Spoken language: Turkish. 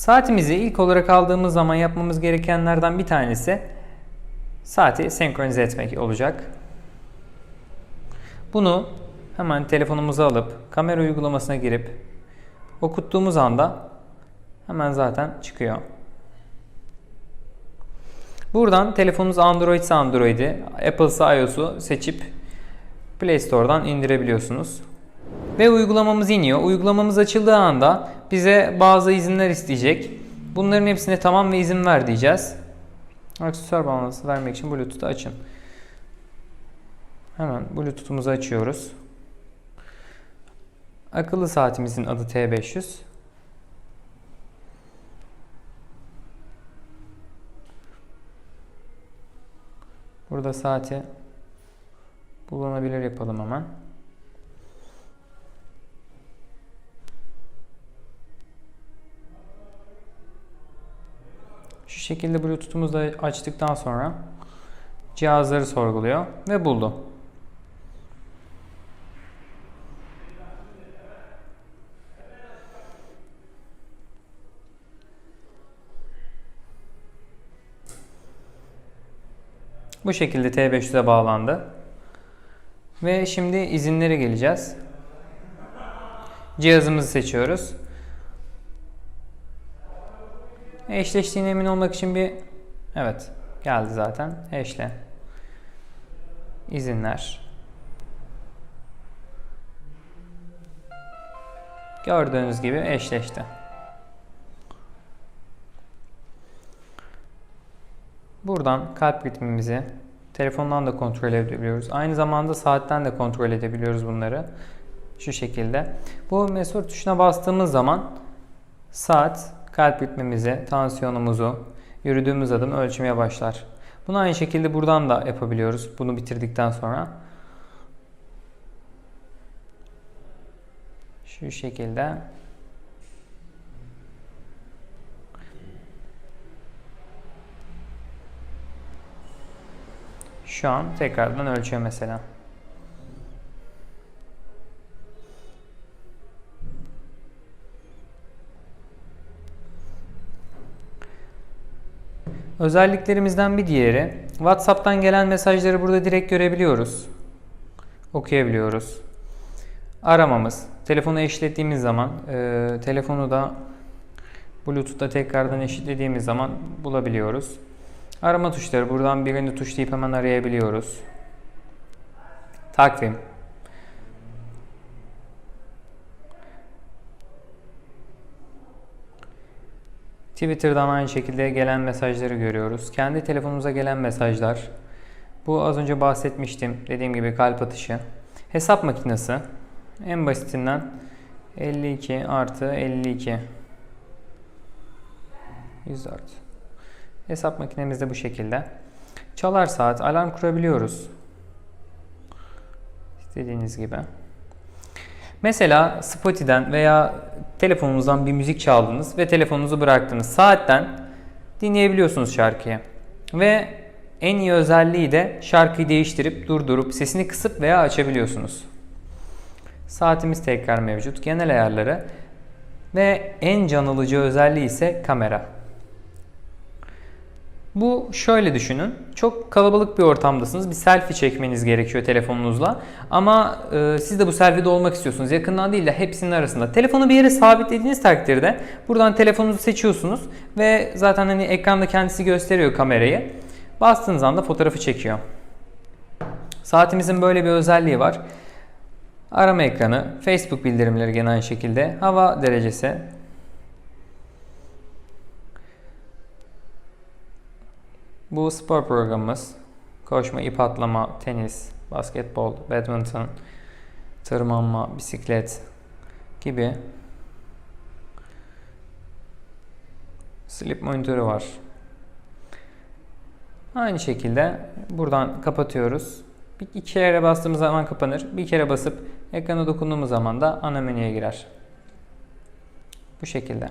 Saatimizi ilk olarak aldığımız zaman yapmamız gerekenlerden bir tanesi saati senkronize etmek olacak. Bunu hemen telefonumuza alıp kamera uygulamasına girip okuttuğumuz anda hemen zaten çıkıyor. Buradan telefonunuz Android ise Android'i, Apple ise iOS'u seçip Play Store'dan indirebiliyorsunuz. Ve uygulamamız iniyor. Uygulamamız açıldığı anda bize bazı izinler isteyecek. Bunların hepsine tamam ve izin ver diyeceğiz. Aksesuar bağlantısı vermek için Bluetooth'u açın. Hemen Bluetooth'umuzu açıyoruz. Akıllı saatimizin adı T500. Burada saati bulunabilir yapalım hemen. Şekilde Bluetooth'umuzu da açtıktan sonra cihazları sorguluyor ve buldu. Bu şekilde T500'e bağlandı. Ve şimdi izinlere geleceğiz. Cihazımızı seçiyoruz. Eşleştiğine emin olmak için bir evet geldi zaten. Eşle. İzinler. Gördüğünüz gibi eşleşti. Buradan kalp ritmimizi telefondan da kontrol edebiliyoruz. Aynı zamanda saatten de kontrol edebiliyoruz bunları. Şu şekilde. Bu mesur tuşuna bastığımız zaman saat kalp ritmimizi, tansiyonumuzu, yürüdüğümüz adım ölçmeye başlar. Bunu aynı şekilde buradan da yapabiliyoruz. Bunu bitirdikten sonra. Şu şekilde. Şu an tekrardan ölçüyor mesela. Özelliklerimizden bir diğeri WhatsApp'tan gelen mesajları burada direkt görebiliyoruz. Okuyabiliyoruz. Aramamız. Telefonu eşitlediğimiz zaman e, telefonu da Bluetooth'ta tekrardan eşitlediğimiz zaman bulabiliyoruz. Arama tuşları. Buradan birini tuşlayıp hemen arayabiliyoruz. Takvim. Twitter'dan aynı şekilde gelen mesajları görüyoruz. Kendi telefonumuza gelen mesajlar. Bu az önce bahsetmiştim. Dediğim gibi kalp atışı. Hesap makinesi. En basitinden 52 artı 52. 104. Hesap makinemiz de bu şekilde. Çalar saat, alarm kurabiliyoruz. İstediğiniz gibi. Mesela Spotify'den veya telefonunuzdan bir müzik çaldınız ve telefonunuzu bıraktınız. Saatten dinleyebiliyorsunuz şarkıyı. Ve en iyi özelliği de şarkıyı değiştirip durdurup sesini kısıp veya açabiliyorsunuz. Saatimiz tekrar mevcut. Genel ayarları ve en can alıcı özelliği ise kamera. Bu şöyle düşünün. Çok kalabalık bir ortamdasınız. Bir selfie çekmeniz gerekiyor telefonunuzla. Ama e, siz de bu selfie'de olmak istiyorsunuz. Yakından değil de hepsinin arasında. Telefonu bir yere sabitlediğiniz takdirde buradan telefonunuzu seçiyorsunuz ve zaten hani ekranda kendisi gösteriyor kamerayı. Bastığınız anda fotoğrafı çekiyor. Saatimizin böyle bir özelliği var. Arama ekranı, Facebook bildirimleri gene aynı şekilde, hava derecesi, Bu spor programımız koşma, ip atlama, tenis, basketbol, badminton, tırmanma, bisiklet gibi sleep monitörü var. Aynı şekilde buradan kapatıyoruz. Bir iki kere bastığımız zaman kapanır. Bir kere basıp ekrana dokunduğumuz zaman da ana menüye girer. Bu şekilde.